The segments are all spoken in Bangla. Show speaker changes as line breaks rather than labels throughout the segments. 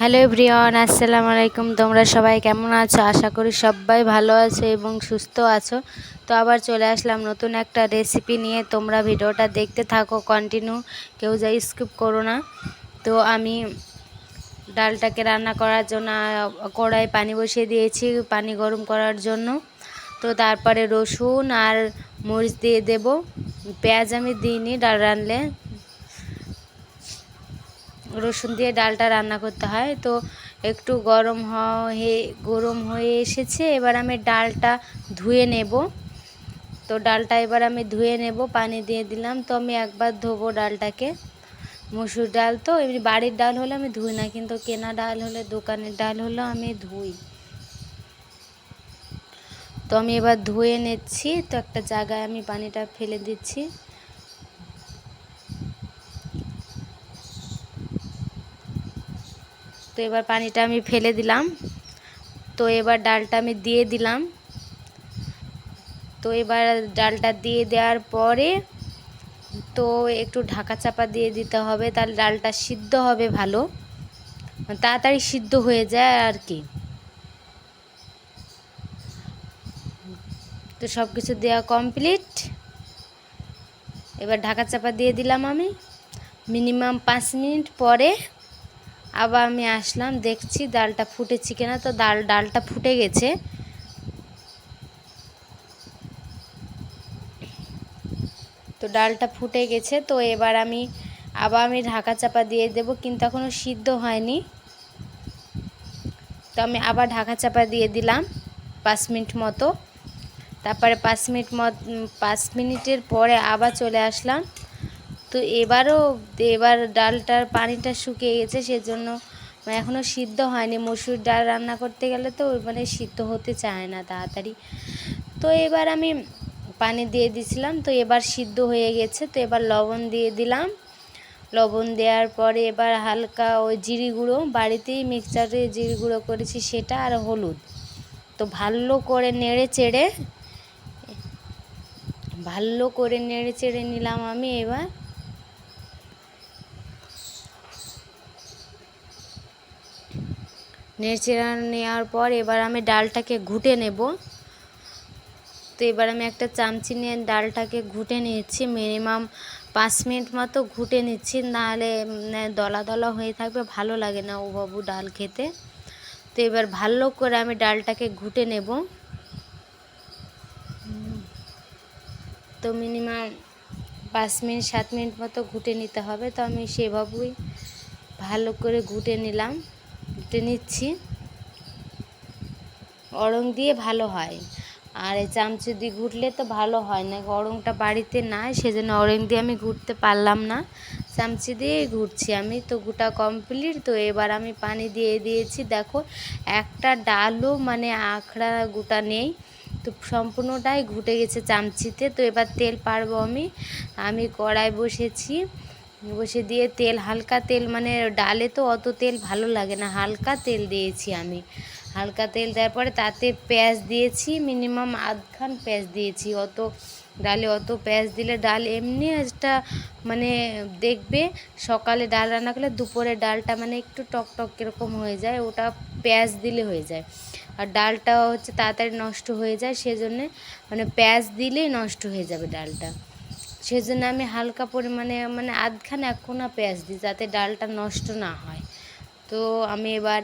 হ্যালো এভরিওয়ান, আসসালামু আলাইকুম। তোমরা সবাই কেমন আছো? আশা করি সবাই ভালো আছো এবং সুস্থ আছো। তো আবার চলে আসলাম নতুন একটা রেসিপি নিয়ে। তোমরা ভিডিওটা দেখতে থাকো কন্টিনিউ কেউ যাই স্কিপ করো না। তো আমি ডালটাকে রান্না করার জন্য কড়াই পানি বসিয়ে দিয়েছি পানি গরম করার জন্য। তো তারপরে রসুন আর মরিচ দিয়ে দেব। পেঁয়াজ আমি দিইনি ডাল রানলে রসুন দিয়ে ডালটা রান্না করতে হয়। তো একটু গরম হয়ে গরম হয়ে এসেছে। এবার আমি ডালটা ধুয়ে নেব। তো ডালটা এবার আমি ধুয়ে নেব, পানি দিয়ে দিলাম। তো আমি একবার ধোবো ডালটাকে। মসুর ডাল তো, এমনি বাড়ির ডাল হলে আমি ধুই না, কিন্তু কেনা ডাল হলে, দোকানের ডাল হলেও আমি ধুই। তো আমি এবার ধুয়ে নিচ্ছি। তো একটা জায়গায় আমি পানিটা ফেলে দিচ্ছি। তো এবার পানিটা আমি ফেলে দিলাম। তো এবার ডালটা আমি দিয়ে দিলাম। তো এবার ডালটা দিয়ে দেওয়ার পরে তো একটু ঢাকা চাপা দিয়ে দিতে হবে, তাহলে ডালটা সিদ্ধ হবে ভালো। তাড়াতাড়ি সিদ্ধ হয়ে যায় আর কি। তো সব কিছু দেওয়া কমপ্লিট। এবার ঢাকা চাপা দিয়ে দিলাম আমি। মিনিমাম পাঁচ মিনিট পরে আবার আমি আসলাম, দেখছি ডালটা ফুটেছি কিনা। তো ডাল, ডালটা ফুটে গেছে। তো ডালটা ফুটে গেছে, তো এবার আমি, আবার আমি ঢাকা চাপা দিয়ে দেব, কিন্তু এখনও সিদ্ধ হয়নি। তো আমি আবার ঢাকা চাপা দিয়ে দিলাম পাঁচ মিনিট মতো। তারপরে পাঁচ মিনিট মত পাঁচ মিনিটের পরে আবার চলে আসলাম। তো এবারও এবার ডালটার পানিটা শুকিয়ে গেছে, সেজন্য মানে এখনও সিদ্ধ হয়নি। মসুর ডাল রান্না করতে গেলে তো মানে সিদ্ধ হতে চায় না তাড়াতাড়ি। তো এবার আমি পানি দিয়ে দিছিলাম, তো এবার সিদ্ধ হয়ে গেছে। তো এবার লবণ দিয়ে দিলাম। লবণ দেওয়ার পরে এবার হালকা ওই জিরি গুঁড়ো, বাড়িতেই মিক্সচারে জিরি গুঁড়ো করেছি সেটা আর হলুদ। তো ভালো করে নেড়ে চেড়ে, ভালো করে নেড়ে চেড়ে নিলাম আমি এবার। নেড়ে নেওয়ার পর এবার আমি ডালটাকে ঘুটে নেব। তো এবার আমি একটা চামচি নিয়ে ডালটাকে ঘুটে নিচ্ছি, মিনিমাম পাঁচ মিনিট মতো ঘুটে নিচ্ছি, নাহলে দলা দলা হয়ে থাকবে, ভালো লাগে না ও বাবু ডাল খেতে। তো এবার ভালো করে আমি ডালটাকে ঘুটে নেব। তো মিনিমাম পাঁচ মিনিট, সাত মিনিট মতো ঘুটে নিতে হবে। তো আমি সেভাবেই ভালো করে ঘুটে নিলাম। ঘুটে নিচ্ছি। অরং দিয়ে ভালো হয়। আর এই চামচে দিয়ে ঘুটলে তো ভালো হয় না অরংটা বাড়িতে নাই, সেজন্য অরং দিয়ে আমি ঘুরতে পারলাম না। চামচি দিয়েই ঘুরছি আমি, তো গোটা কমপ্লিট তো এবার আমি পানি দিয়ে দিয়েছি। দেখো, একটা ডালও মানে আখড়া গোটা নেই, তো সম্পূর্ণটাই ঘুটে গেছে চামচিতে, তো এবার তেল পারব আমি। আমি কড়াই বসেছি। বসে দিয়ে তেল, হালকা তেল মানে ডালে তো অত তেল ভালো লাগে না, হালকা তেল দিয়েছি আমি। হালকা তেল দেওয়ার পরে তাতে পেঁয়াজ দিয়েছি, মিনিমাম আধখান পেঁয়াজ দিয়েছি। অত ডালে অত পেঁয়াজ দিলে ডাল এমনি একটা মানে দেখবে সকালে ডাল রান্না করলে দুপুরে ডালটা মানে একটু টক টক কীরকম হয়ে যায়, ওটা পেঁয়াজ দিলে হয়ে যায়। আর ডালটা হচ্ছে তাড়াতাড়ি নষ্ট হয়ে যায়, সেজন্যে মানে পেঁয়াজ দিলেই নষ্ট হয়ে যাবে ডালটা। সেজন্য আমি হালকা পরিমাণে মানে আধখানে এক পেঁয়াজ দিই যাতে ডালটা নষ্ট না হয়। তো আমি এবার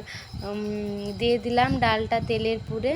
দিয়ে দিলাম ডালটা তেলের পুরে।